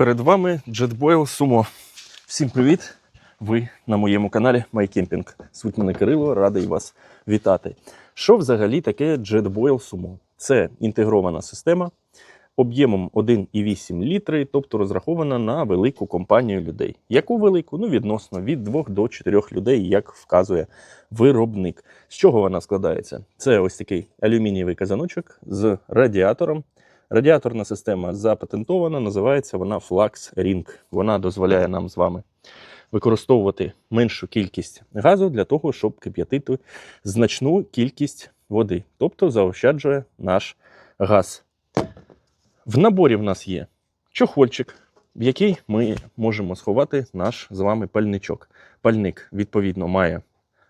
Перед вами JetBoil Sumo. Всім привіт! Ви на моєму каналі MyCamping. Звуть мене Кирило, радий вас вітати. Що взагалі таке JetBoil Sumo? Це інтегрована система об'ємом 1,8 літри, тобто розрахована на велику компанію людей. Яку велику? Ну, відносно від 2 до 4 людей, як вказує виробник. З чого вона складається? Це ось такий алюмінієвий казаночок з радіатором. Радіаторна система запатентована, називається вона Flux Ring. Вона дозволяє нам з вами використовувати меншу кількість газу для того, щоб кип'ятити значну кількість води, тобто заощаджує наш газ. В наборі в нас є чохольчик, в який ми можемо сховати наш з вами пальничок. Пальник, відповідно, має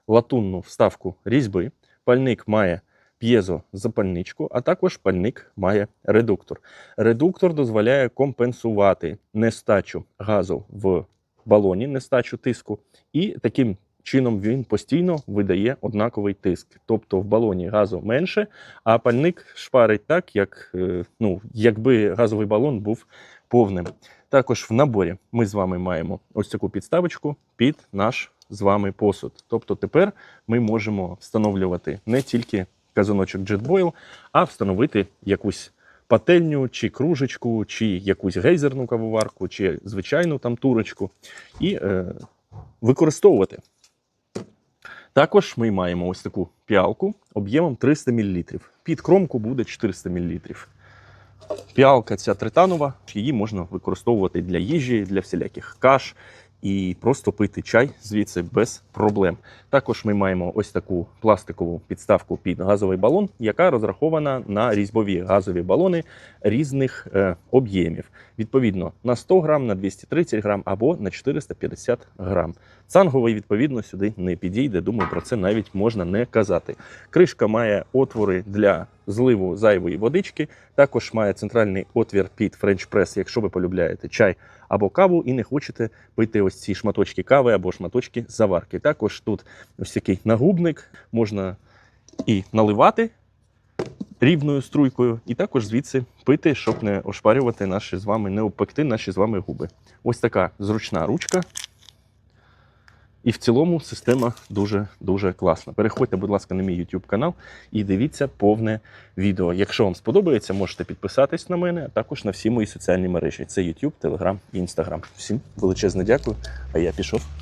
латунну вставку різьби, пальник має п'єзозапальничку, а також пальник має редуктор. Редуктор дозволяє компенсувати нестачу газу в балоні, нестачу тиску, і таким чином він постійно видає однаковий тиск. Тобто в балоні газу менше, а пальник шпарить так, як е, ну, якби газовий балон був повним. Також в наборі ми з вами маємо ось таку підставочку під наш з вами посуд. Тобто тепер ми можемо встановлювати не тільки казаночок JetBoil, а встановити якусь пательню, чи кружечку, чи якусь гейзерну кавоварку, чи звичайну там турочку, і е, використовувати. Також ми маємо ось таку піалку об'ємом 300 мл. Під кромку буде 400 мл. Піалка ця тританова, її можна використовувати для їжі, для всіляких каш і просто пити чай звідси без проблем. Також ми маємо ось таку пластикову підставку під газовий балон, яка розрахована на різьбові газові балони різних е, об'ємів. Відповідно, на 100 грам, на 230 грам або на 450 грам. Цанговий, відповідно, сюди не підійде. Думаю, про це навіть можна не казати. Кришка має отвори для зливу зайвої водички. Також має центральний отвір під френч-прес, якщо ви полюбляєте чай або каву і не хочете пити ось ці шматочки кави або шматочки заварки. Також тут ось такий нагубник, можна і наливати рівною струйкою, і також звідси пити, щоб не ошпарювати наші з вами, не обпекти наші з вами губи. Ось така зручна ручка. І в цілому система дуже дуже класна. Переходьте, будь ласка, на мій YouTube канал і дивіться повне відео. Якщо вам сподобається, можете підписатись на мене, а також на всі мої соціальні мережі. Це YouTube, Telegram і Instagram. Всім величезне дякую. А я пішов.